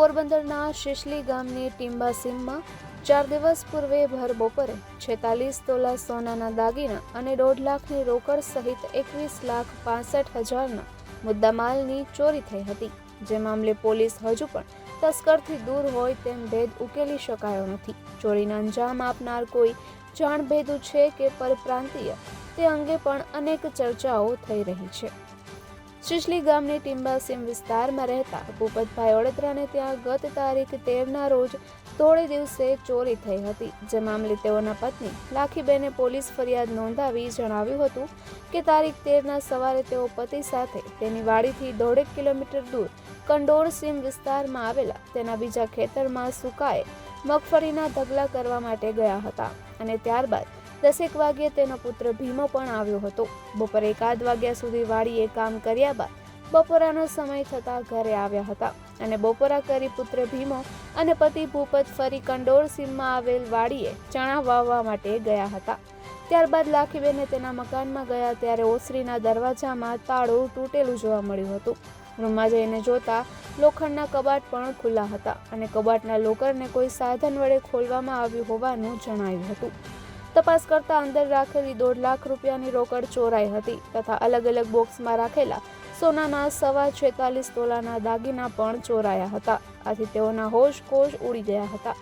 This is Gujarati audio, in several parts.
પોરબંદરના શિશલી ગામની ટીંબા સીમમાં ચાર દિવસ પૂર્વે ભર બપોરે છેતાલીસ તોલા સોનાના દાગીના અને દોઢ લાખની રોકડ સહિત એકવીસ લાખ પાસઠ હજારના મુદ્દામાલની ચોરી થઈ હતી. જે મામલે પોલીસ હજુ પણ તસ્કરથી દૂર હોય તેમ ભેદ ઉકેલી શકાયો નથી. ચોરીને અંજામ આપનાર કોઈ જાણભેદું છે કે પરપ્રાંતીય તે અંગે પણ અનેક ચર્ચાઓ થઈ રહી છે. શિશલી ગામની ટીંબાસીમ વિસ્તારમાં રહેતા ભૂપતભાઈ વડોદરાને ત્યાં ગત તારીખ તેરના રોજ થોડે દિવસે ચોરી થઈ હતી. જે મામલે તેઓના પત્ની લાખીબેને પોલીસ ફરિયાદ નોંધાવી જણાવ્યું હતું કે તારીખ તેરના સવારે તેઓ પતિ સાથે તેની વાડીથી દોઢેક કિલોમીટર દૂર કંડોળ સીમ વિસ્તારમાં આવેલા તેના બીજા ખેતરમાં સુકાએ મગફળીના ઢગલા કરવા માટે ગયા હતા અને ત્યારબાદ દસેક વાગ્યે તેનો પુત્ર ભીમો પણ આવ્યો હતો. બપોરે એકાદ વાગ્યા સુધી વાડીએ કામ કર્યા બાદ બપોરાનો સમય થતાં ઘરે આવ્યા હતા અને બપોરા કરી પુત્ર ભીમો અને પતિ ભૂપત ફરી કંડોળ સીમમાં આવેલ વાડીએ ચણા વાવવા માટે ગયા હતા. ત્યારબાદ લાખીબેને તેના મકાનમાં ગયા ત્યારે ઓસરીના દરવાજામાં તાળું તૂટેલું જોવા મળ્યું હતું. રૂમમાં જઈને જોતા લોખંડના કબાટ પણ ખુલ્લા હતા અને કબાટના લોકરને કોઈ સાધન વડે ખોલવામાં આવ્યું હોવાનું જણાયું હતું. તપાસ કરતા અંદર રાખેલી દોઢ લાખ રૂપિયાની રોકડ ચોરાઈ હતી તથા અલગ અલગ બોક્સમાં રાખેલા સોનાના સવા છેતાલીસ તોલાના દાગીના પણ ચોરાયા હતા. આથી તેઓના હોશ કોશ ઉડી ગયા હતા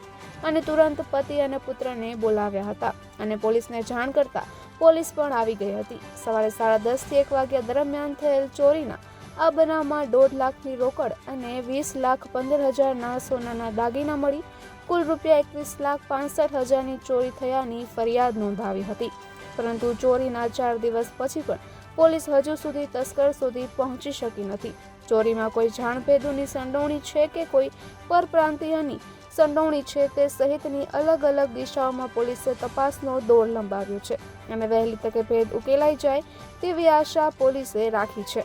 અને તુરંત પતિ અને પુત્રને બોલાવ્યા હતા અને પોલીસને જાણ કરતા પોલીસ પણ આવી ગઈ હતી. સવારે સાડા દસથી એક વાગ્યા દરમિયાન થયેલ ચોરીના આ બનાવમાં દોઢ લાખની રોકડ અને વીસ લાખ પંદર હજારના સોનાના દાગીના મળી. કુલ રૂપિયા એકવીસ લાખ પાંસઠ હજારની ચોરી થયાની ફરિયાદ નોંધાવી હતી. પરંતુ ચોરીના ચાર દિવસ પછી પણ પોલીસ હજુ સુધી તસ્કર સુધી પહોંચી શકી નથી. ચોરીમાં કોઈ જાણભેદુની સંડોવણી છે કે કોઈ પરપ્રાંતીયની સંડોવણી છે તે સહિતની અલગ અલગ દિશાઓમાં પોલીસે તપાસનો દોર લંબાવ્યો છે. અને વહેલી તકે ભેદ ઉકેલાઈ જાય તેવી આશા પોલીસે રાખી છે.